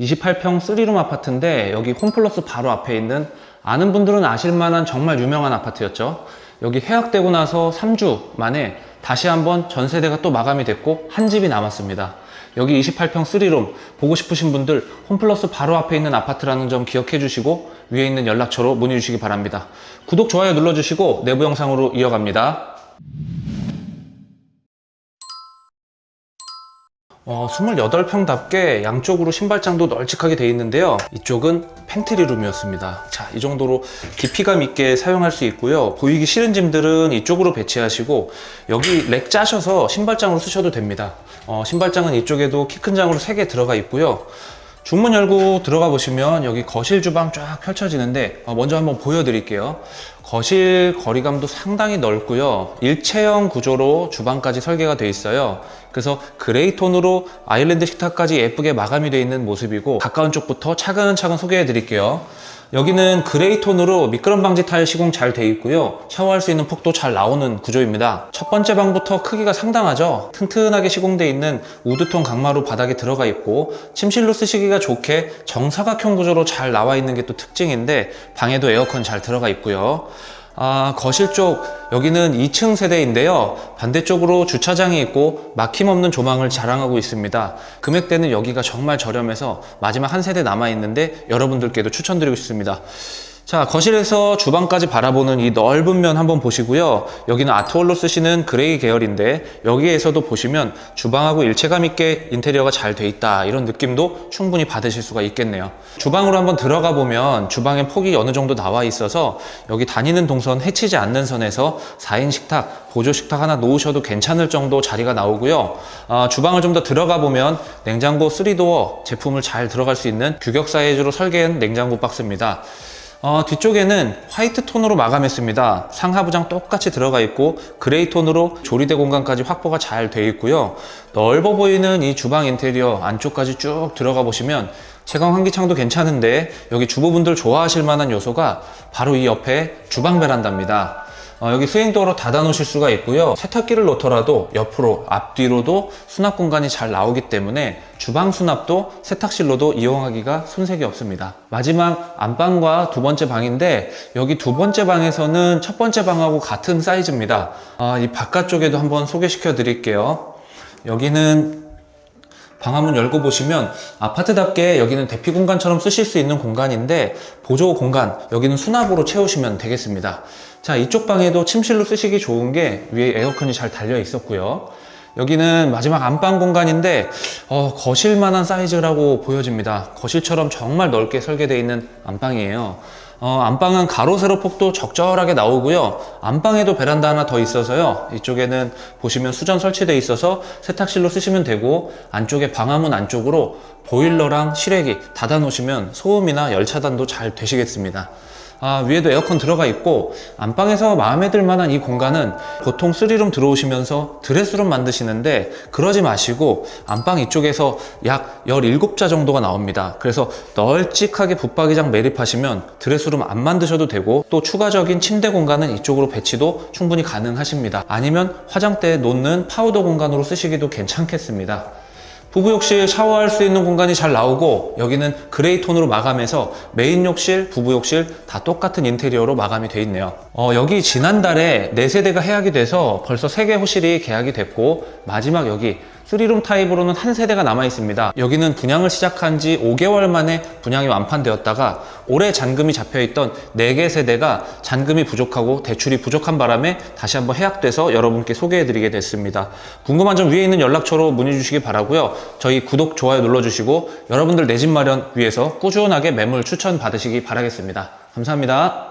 28평 3룸 아파트인데 여기 홈플러스 바로 앞에 있는 아는 분들은 아실 만한 정말 유명한 아파트였죠. 여기 해약되고 나서 3주 만에 다시 한번 전세대가 또 마감이 됐고 한 집이 남았습니다. 여기 28평 3룸 보고 싶으신 분들 홈플러스 바로 앞에 있는 아파트라는 점 기억해 주시고 위에 있는 연락처로 문의 주시기 바랍니다. 구독, 좋아요 눌러주시고 내부 영상으로 이어갑니다. 어, 28평답게 양쪽으로 신발장도 널찍하게 되어 있는데요. 이쪽은 팬트리 룸이었습니다. 자, 이 정도로 깊이감 있게 사용할 수 있고요. 보이기 싫은 짐들은 이쪽으로 배치하시고 여기 렉 짜셔서 신발장으로 쓰셔도 됩니다. 어, 신발장은 이쪽에도 키 큰 장으로 3개 들어가 있고요. 중문 열고 들어가 보시면 여기 거실 주방 쫙 펼쳐지는데 어, 먼저 한번 보여드릴게요. 거실 거리감도 상당히 넓고요. 일체형 구조로 주방까지 설계가 돼 있어요. 그래서 그레이 톤으로 아일랜드 식탁까지 예쁘게 마감이 되어 있는 모습이고 가까운 쪽부터 차근차근 소개해 드릴게요. 여기는 그레이 톤으로 미끄럼 방지 타일 시공 잘돼 있고요. 샤워할 수 있는 폭도 잘 나오는 구조입니다. 첫 번째 방부터 크기가 상당하죠. 튼튼하게 시공돼 있는 우드톤 강마루 바닥에 들어가 있고 침실로 쓰시기가 좋게 정사각형 구조로 잘 나와 있는 게 또 특징인데 방에도 에어컨 잘 들어가 있고요. 아, 거실 쪽 여기는 2층 세대인데요. 반대쪽으로 주차장이 있고 막힘없는 조망을 자랑하고 있습니다. 금액대는 여기가 정말 저렴해서 마지막 한 세대 남아 있는데 여러분들께도 추천드리고 싶습니다. 자, 거실에서 주방까지 바라보는 이 넓은 면 한번 보시고요. 여기는 아트월로 쓰시는 그레이 계열인데 여기에서도 보시면 주방하고 일체감 있게 인테리어가 잘 돼 있다. 이런 느낌도 충분히 받으실 수가 있겠네요. 주방으로 한번 들어가 보면 주방에 폭이 어느 정도 나와 있어서 여기 다니는 동선 해치지 않는 선에서 4인 식탁, 보조 식탁 하나 놓으셔도 괜찮을 정도 자리가 나오고요. 아, 주방을 좀 더 들어가 보면 냉장고 3도어 제품을 잘 들어갈 수 있는 규격 사이즈로 설계한 냉장고 박스입니다. 어, 뒤쪽에는 화이트 톤으로 마감했습니다. 상하부장 똑같이 들어가 있고 그레이 톤으로 조리대 공간까지 확보가 잘 되어 있고요. 넓어 보이는 이 주방 인테리어 안쪽까지 쭉 들어가 보시면 채광 환기창도 괜찮은데 여기 주부분들 좋아하실 만한 요소가 바로 이 옆에 주방 베란다입니다. 어, 여기 스윙도어로 닫아 놓으실 수가 있고요. 세탁기를 놓더라도 옆으로, 앞뒤로도 수납 공간이 잘 나오기 때문에 주방 수납도 세탁실로도 이용하기가 손색이 없습니다. 마지막 안방과 두 번째 방인데 여기 두 번째 방에서는 첫 번째 방하고 같은 사이즈입니다. 아, 이 바깥쪽에도 한번 소개시켜 드릴게요. 여기는 방화문 열고 보시면 아파트답게 여기는 대피 공간처럼 쓰실 수 있는 공간인데 보조 공간 여기는 수납으로 채우시면 되겠습니다. 자 이쪽 방에도 침실로 쓰시기 좋은 게 위에 에어컨이 잘 달려 있었고요. 여기는 마지막 안방 공간인데 어, 거실만한 사이즈라고 보여집니다. 거실처럼 정말 넓게 설계되어 있는 안방이에요. 어, 안방은 가로 세로 폭도 적절하게 나오고요. 안방에도 베란다 하나 더 있어서요. 이쪽에는 보시면 수전 설치되어 있어서 세탁실로 쓰시면 되고 안쪽에 방화문 안쪽으로 보일러랑 실외기 닫아 놓으시면 소음이나 열 차단도 잘 되시겠습니다. 아, 위에도 에어컨 들어가 있고 안방에서 마음에 들 만한 이 공간은 보통 3룸 들어오시면서 드레스룸 만드시는데 그러지 마시고 안방 이쪽에서 약 17자 정도가 나옵니다. 그래서 널찍하게 붙박이장 매립하시면 드레스룸 안 만드셔도 되고 또 추가적인 침대 공간은 이쪽으로 배치도 충분히 가능하십니다. 아니면 화장대에 놓는 파우더 공간으로 쓰시기도 괜찮겠습니다. 부부 욕실 샤워할 수 있는 공간이 잘 나오고 여기는 그레이 톤으로 마감해서 메인 욕실, 부부 욕실 다 똑같은 인테리어로 마감이 돼 있네요. 어, 여기 지난달에 4세대가 해약이 돼서 벌써 3개 호실이 계약이 됐고 마지막 여기 3룸 타입으로는 한 세대가 남아 있습니다. 여기는 분양을 시작한 지 5개월 만에 분양이 완판되었다가 올해 잔금이 잡혀 있던 4개 세대가 잔금이 부족하고 대출이 부족한 바람에 다시 한번 해약돼서 여러분께 소개해 드리게 됐습니다. 궁금한 점 위에 있는 연락처로 문의 주시기 바라고요. 저희 구독, 좋아요 눌러 주시고 여러분들 내 집 마련 위해서 꾸준하게 매물 추천 받으시기 바라겠습니다. 감사합니다.